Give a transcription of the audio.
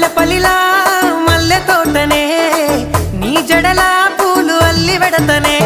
మల్లెపల్లిలా మల్లె తోటనే నీ జడలా పూలు అల్లి వెడతనే.